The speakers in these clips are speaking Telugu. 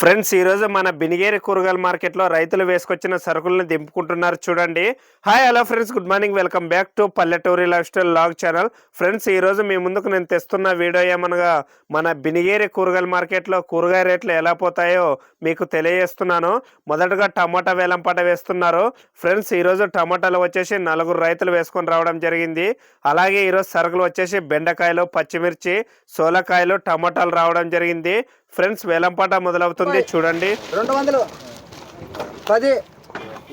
ఫ్రెండ్స్ ఈరోజు మన బినిగేరి కూరగాయల మార్కెట్లో రైతులు వేసుకొచ్చిన సరుకులను దింపుకుంటున్నారు చూడండి. Hi hello friends good morning welcome back to పల్లెటూరి life style log channel. Friends ఈరోజు మీ ముందుకు నేను తెస్తున్న వీడియో ఏమనగా మన బినిగేరి కూరగాయల మార్కెట్లో కూరగాయ రేట్లు ఎలా పోతాయో మీకు తెలియజేస్తున్నాను. మొదటగా టమాటా వేలంపాట వేస్తున్నారు. ఫ్రెండ్స్ ఈరోజు టమాటాలు వచ్చేసి నలుగురు రైతులు వేసుకొని రావడం జరిగింది. అలాగే ఈరోజు సరుకులు వచ్చేసి బెండకాయలు పచ్చిమిర్చి సోలకాయలు టమాటాలు రావడం జరిగింది. ఫ్రెండ్స్ వేలంపాట మొదలవుతుంది. చూడండి. రెండు వందలు. పది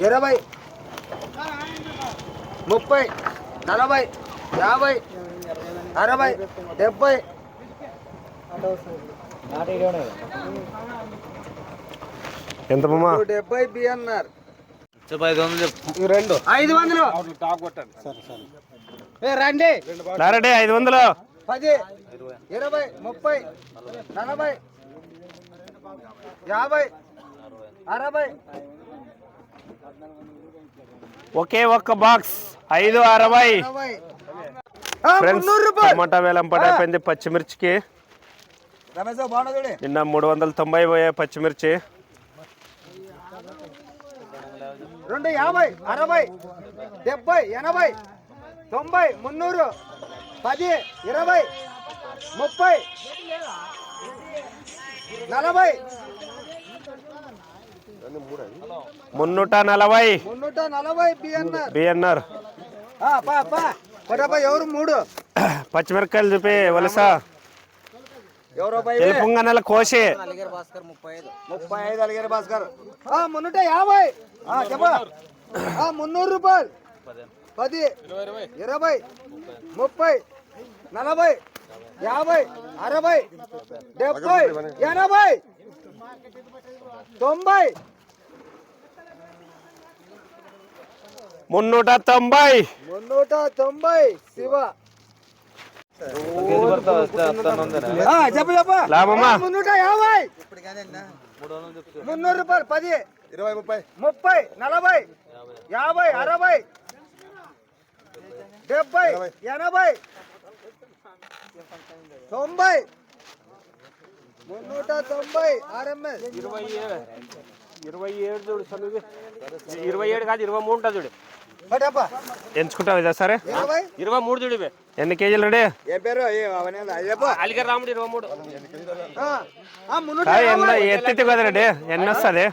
ఇరవై ముప్పై నలభై యాభై అరవై డెబ్బై. ఎంత డెబ్బై బిఎన్ఆర్ రెండు. ఐదు వందలు. ఏ రండి. ఐదు వందలు. పది ఇరవై ముప్పై నలభై యాభై. అరవై. ఒకే ఒక్క బాక్స్ ఐదు అరవై. టమాటా వేలంపాట అయిపోయింది పచ్చిమిర్చికి. నిన్న మూడు వందల తొంభై పోయాయి పచ్చిమిర్చి. రెండు యాభై అరవై డెబ్బై ఎనభై తొంభై మున్నూరు పది ఇరవై ముప్పై. నలభై. మున్నూట నలభై. మున్నూట నలభై బిఎన్ఆర్. బిఎన్ఆర్. ఎవరు? మూడు. పచ్చిమిరకాయలు చూపి వలస. తెలుపుంగనల కోసి. ముప్పై ఐదు అలిగారు భాస్కర్. ఆ, మున్నూట యాభై. చెప్ప. మున్నూరు రూపాయలు. పది. ఇరవై. ముప్పై. నలభై. యాభై అరవై డెబ్బై ఎనభై తొంభై. మున్నూట తొంభై. మున్నూట తొంభై శివ. చెప్పు చెప్ప? మున్నూట యాభై. మున్నూరు రూపాయలు పది. ఇరవై ముప్పై. ముప్పై నలభై యాభై అరవై డెబ్బై ఎనభై తొంభై. మున్నూట తొంభై ఆర్ఎంఎస్. ఇరవై ఇరవై ఏడు చూడు చదువు ఇరవై ఏడు కాదు ఇరవై మూడు చూడు. ఎంచుకుంటావు ఇదా సరే? ఇరవై? మూడు చూడు ఇవి. ఎన్ని కేజీలు రెడీ? ఏం పేరు? అలిగర్ రాముడు ఇరవై మూడు. మున్నూట కాదు, ఎన్న యాభై. ఎత్తితే కదా రెడీ? ఎన్ని వస్తుంది?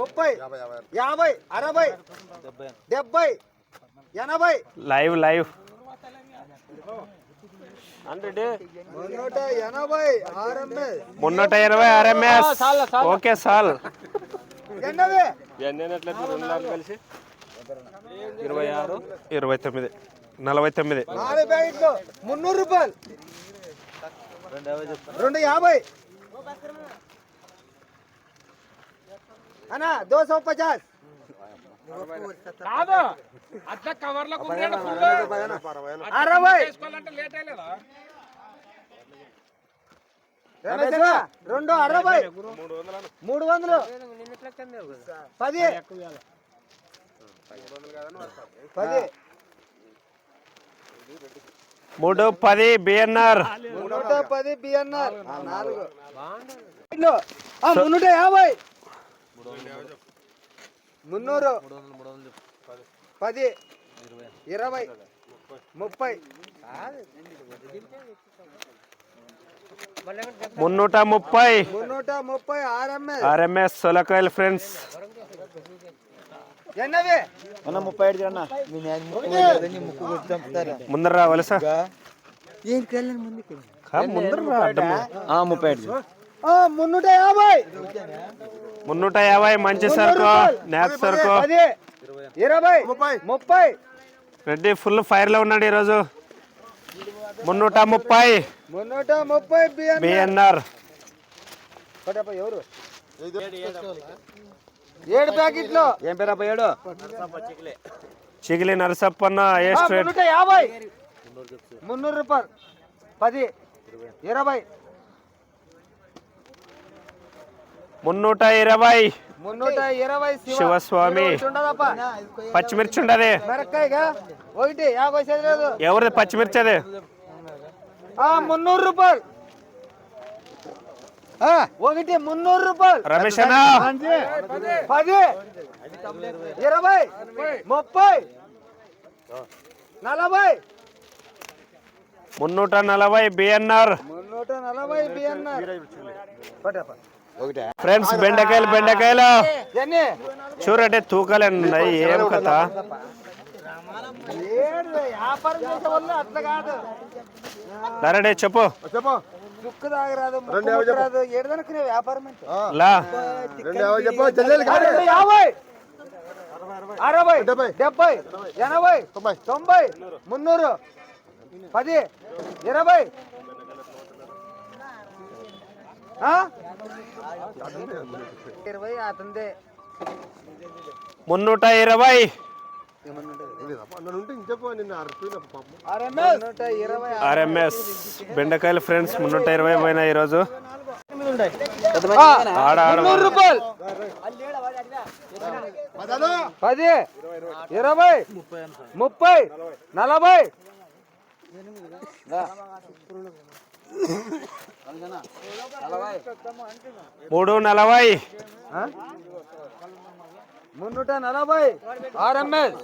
ముప్పై యాభై అరవై డెబ్బై ఎనభై. Live live. మున్నూట ఎనభై ఆర్ఎంఎస్. ఓకే సాల్. కలిసి? ఇరవై ఆరు. ఇరవై తొమ్మిది. నలభై తొమ్మిది. మున్నూరు రూపాయలు. రెండు యాభై. అన్నా దో సौ పచాస్ అరవై. రమేష్, రెండు అరవై. మూడు వందలు. పది. పది. మూడు పది బిఎన్ఆర్. నూట పది బిఎన్ఆర్. నాలుగు. మున్నూట యాభై. మున్నూరు. పది. ఇరవై. ముప్పై. మున్నూట ముప్పై. మున్నూట ముప్పై ఆర్ఎంఎస్. RMS సొలకాయలు friends. ముప్పై ఐదు ముందర రా వలస. ముందర రా. ముప్పై ఐదు మున్నూట యాభై. మున్నూట యాభై మంచి సరుకు. నేత సరుకు. ఇరవై ముప్పై. రెడ్డి ఫుల్ ఫైర్లో ఉన్నాడు ఈరోజు. మున్నూట ముప్పై. మున్నూట ముప్పై బిఎన్ బిఎన్ఆర్ ఎవరు? ఏడు ప్యాకెట్లు. ఏం పేరు అబ్బాయి ఏడు? చిగిలి నరసప్పన్న ఏ స్ట్రేట్? యాభై. మున్నూరు రూపాయలు. పది. ఇరవై. మున్నూట ఇరవై. శివస్వామి. పచ్చిమిర్చి ఉండదు ఎవరిది పచ్చిమిర్చి అది మున్నూరు రూపాయలు. ఒకటి మున్నూరు రూపాయలు. రమేష్ అన్న. పది ఇరవై ముప్పై నలభై. మున్నూట నలభై బిఎన్ఆర్ మున్నూట నలభై బిఎన్ఆర్ ఫ్రెండ్స్ బెండకాయలు బెండకాయలు. చూడండి తూకాలు ఎన్ని ఉన్నాయి ఏం కథ కాదు. నరడే చెప్పు. అరవై, అరవై డెబ్బై. ఎనభై తొంభై మున్నూరు పది ఇరవై. మున్నూట ఇరవై. ఆర్ఎంఎస్ బెండకాయలు ఫ్రెండ్స్ మున్నూట ఇరవై పోయినా ఈరోజు. పది ఇరవై ముప్పై నలభై. మూడు నలభై? మున్నూట నలభై. ఆర్ఎంఎస్.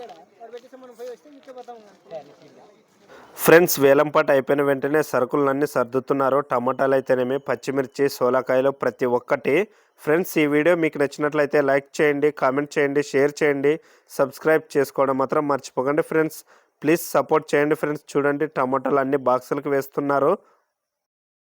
ఫ్రెండ్స్ వేలంపాట అయిపోయిన వెంటనే సరుకులన్నీ సర్దుతున్నారు. టమాటాలు అయితేనేమి పచ్చిమిర్చి సోలకాయలు ప్రతి ఒక్కటి. ఫ్రెండ్స్ ఈ వీడియో మీకు నచ్చినట్లయితే లైక్ చేయండి కామెంట్ చేయండి షేర్ చేయండి. సబ్స్క్రైబ్ చేసుకోవడం మాత్రం మర్చిపోకండి ఫ్రెండ్స్. ప్లీజ్ సపోర్ట్ చేయండి ఫ్రెండ్స్. చూడండి టమాటాలు అన్ని బాక్సులకు వేస్తున్నారు.